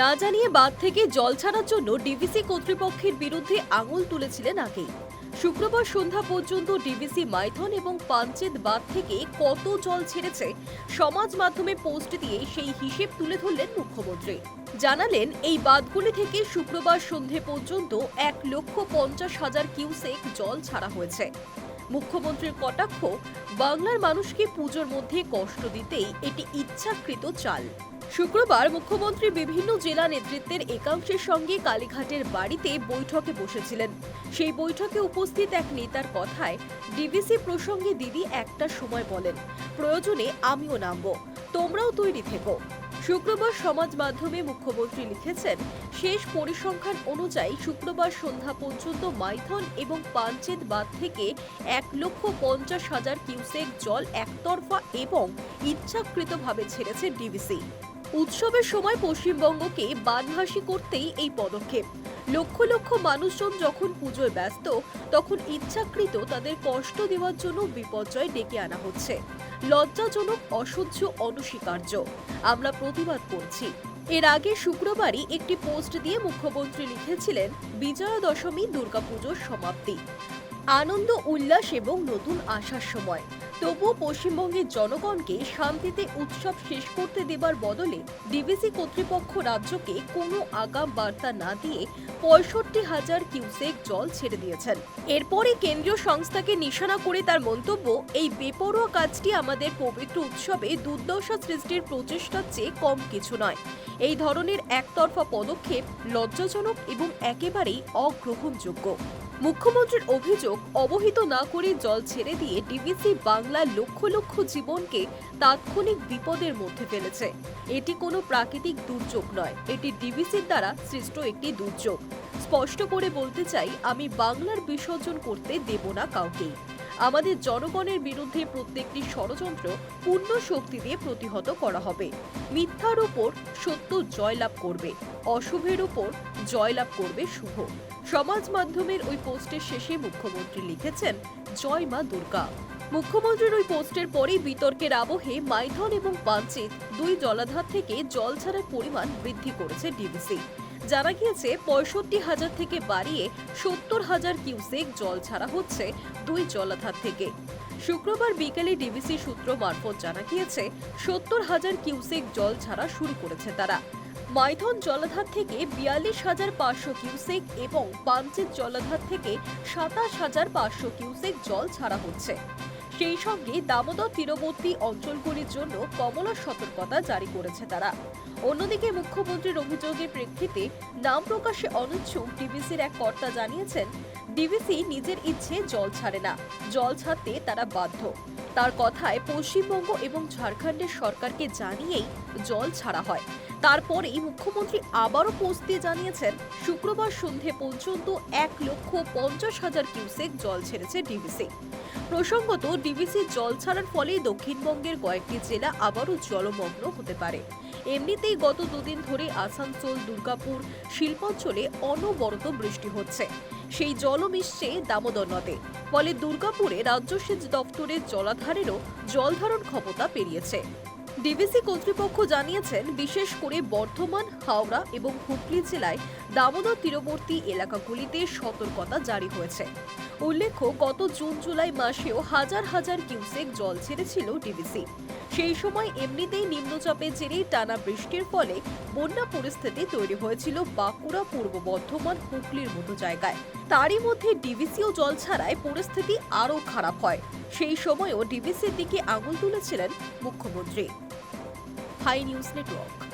না জানিয়ে বাঁধ থেকে জল ছাড়ার জন্য ডিভিসি কর্তৃপক্ষের বিরুদ্ধে আঙুল তুলেছিলেন আগেই। শুক্রবার সন্ধ্যা পর্যন্ত ডিভিসি মাইথন এবং পাঞ্চেত বাঁধ থেকে কত জল ছেড়েছে সমাজ মাধ্যমে পোস্ট দিয়ে সেই হিসেব তুলে ধরলেন মুখ্যমন্ত্রী। জানালেন, এই বাঁধগুলি থেকে শুক্রবার সন্ধে পর্যন্ত এক লক্ষ পঞ্চাশ হাজার কিউসেক জল ছাড়া হয়েছে। মুখ্যমন্ত্রীর কটাক্ষ, বাংলার মানুষকে পুজোর মধ্যে কষ্ট দিতেই এটি ইচ্ছাকৃত চাল। শুক্রবার মুখ্যমন্ত্রী বিভিন্ন জেলা নেতৃত্বের একাংশের সঙ্গে কালীঘাটের বাড়িতে বৈঠকে বসেছিলেন। সেই বৈঠকে উপস্থিত এক নেতার কথায় ডিভিসি প্রসঙ্গে দিদি একটা সময় বলেন, প্রয়োজনে আমিও নামবো, তোমরাও তৈরি থেকো। শুক্রবার সমাজ মাধ্যমে মুখ্যমন্ত্রী লিখেছেন, শেষ পরিসংখ্যান অনুযায়ী শুক্রবার সন্ধ্যা পর্যন্ত মাইথন এবং পাঞ্চেত বাঁধ থেকে এক লক্ষ পঞ্চাশ হাজার কিউসেক জল একতরফা এবং ইচ্ছাকৃতভাবে ছেড়েছে ডিভিসি উৎসবের সময় পশ্চিমবঙ্গকে বানভাসী করতেই এই পদক্ষেপ। লক্ষ লক্ষ মানুষজন যখন পুজোয় ব্যস্ত, তখন ইচ্ছাকৃত তাদের কষ্ট দেওয়ার জন্য বিপর্যয় ডেকে আনা হচ্ছে। লজ্জাজনক, অসহ্য, অনস্বীকার্য। আমরা প্রতিবাদ করছি। এর আগে শুক্রবারই একটি পোস্ট দিয়ে মুখ্যমন্ত্রী লিখেছিলেন বিজয়া দশমী দুর্গাপুজোর সমাপ্তি। আনন্দ, উল্লাস এবং নতুন আসার সময়। তবুও পশ্চিমবঙ্গের জনগণকে শান্তিতে উৎসব শেষ করতে দেবার বদলে ডিভিসি কর্তৃপক্ষ রাজ্যকে কোনো আগাম বার্তা না দিয়ে পঁয়ষট্টি হাজার কিউসেক জল ছেড়ে দিয়েছেন। এরপরে কেন্দ্রীয় সংস্থাকে নিশানা করে তার মন্তব্য, এই বেপরোয়া কাজটি আমাদের পবিত্র উৎসবে দুর্দশা সৃষ্টির প্রচেষ্টার চেয়ে কম কিছু নয়। এই ধরনের একতরফা পদক্ষেপ লজ্জাজনক এবং একেবারেই অগ্রহণযোগ্য। মুখ্যমন্ত্রীর অভিযোগ, অবহিত না করে জল ছেড়ে দিয়ে ডিভিসি বাংলার লক্ষ লক্ষ জীবনকে তাৎক্ষণিক বিপদের মধ্যে ফেলেছে। এটি কোনো প্রাকৃতিক দুর্যোগ নয়, এটি ডিভিসির দ্বারা সৃষ্ট একটি দুর্যোগ। স্পষ্ট করে বলতে চাই, আমি বাংলার বিসর্জন করতে দেব না কাউকেই। আমাদের জনগণের বিরুদ্ধে প্রত্যেকটি ষড়যন্ত্র পূর্ণ শক্তি দিয়ে প্রতিহত করা হবে। মিথ্যার উপর সত্য জয়লাভ করবে, অশুভের উপর জয়লাভ করবে শুভ। সমাজ মাধ্যমের ওই পোস্টের শেষে মুখ্যমন্ত্রী লিখেছেন, জয় মা দুর্গা। মুখ্যমন্ত্রীর ওই পোস্টের পরেই বিতর্কের আবহে মাইথন এবং পাঞ্চেত দুই জলাধার থেকে জল ছাড়ার পরিমাণ বৃদ্ধি করেছে ডিভিসি জানা গিয়েছে, পঁয়ষট্টি হাজার থেকে বাড়িয়ে সত্তর হাজার কিউসেক জল ছাড়া হচ্ছে দুই জলাধার থেকে। শুক্রবার বিকেলে ডিভিসি সূত্র মারফত জানা গিয়েছে, সত্তর হাজার কিউসেক জল ছাড়া শুরু করেছে তারা। মাইথন জলাধার থেকে বিয়াল্লিশ হাজার পাঁচশো কিউসেক এবং পাঞ্চেত জলাধার থেকে সাতাশ হাজার পাঁচশো কিউসেক জল ছাড়া হচ্ছে। সেই সঙ্গে দামোদর তীরবর্তী অঞ্চলগুলির জন্য কমলা সতর্কতা জারি করেছে তারা। অন্যদিকে মুখ্যমন্ত্রীর অভিযোগের প্রেক্ষিতে নাম প্রকাশে অনিচ্ছুক ডিভিসির এক কর্তা জানিয়েছেন ডিভিসি নিজের ইচ্ছে জল ছাড়ে না, জল ছাড়তে তারা বাধ্য। তার কথায় পশ্চিমবঙ্গ এবং ঝাড়খণ্ডের সরকারকে জানিয়েই জল ছাড়া হয়। তারপরেই মুখ্যমন্ত্রী আবারও পোস্ট দিয়ে জানিয়েছেন, শুক্রবার সন্ধে পর্যন্ত এক লক্ষ পঞ্চাশ হাজার কিউসেক জল ছেড়েছে ডিভিসি প্রসঙ্গত ডিভিসি জল ছাড়ার ফলে দক্ষিণবঙ্গের কয়েকটি জেলা আবারও জলমগ্ন হতে পারে। এমনিতেই গত দুদিন ধরে আসানসোল, দুর্গাপুর, শিল্পাঞ্চলে অনবরত বৃষ্টি হচ্ছে। সেই জলও মিশছে দামোদর নদে। ফলে দুর্গাপুরে রাজ্য সেচ দপ্তরের জলাধারেরও জলধারণ ক্ষমতা পেরিয়েছে। ডিভিসি কর্তৃপক্ষ জানিয়েছেন, বিশেষ করে বর্ধমান, হাওড়া এবং হুগলি জেলায় দামোদর তীরবর্তী এলাকাগুলিতে সতর্কতা জারি হয়েছে। উল্লেখ্য, গত জুন জুলাই মাসেও হাজার হাজার কিউসেক জল ছেড়েছিল ডিভিসি সেই সময় এমনিতেই নিম্নচাপের জেরে টানা বৃষ্টির ফলে বন্যা পরিস্থিতি তৈরি হয়েছিল বাঁকুড়া, পূর্ব বর্ধমান, হুগলির মতো জায়গায়। তারই মধ্যে ডিভিসিও জল ছাড়ায় পরিস্থিতি আরও খারাপ হয়। সেই সময়ও ডিভিসির দিকে আঙুল তুলেছিলেন মুখ্যমন্ত্রী। High news network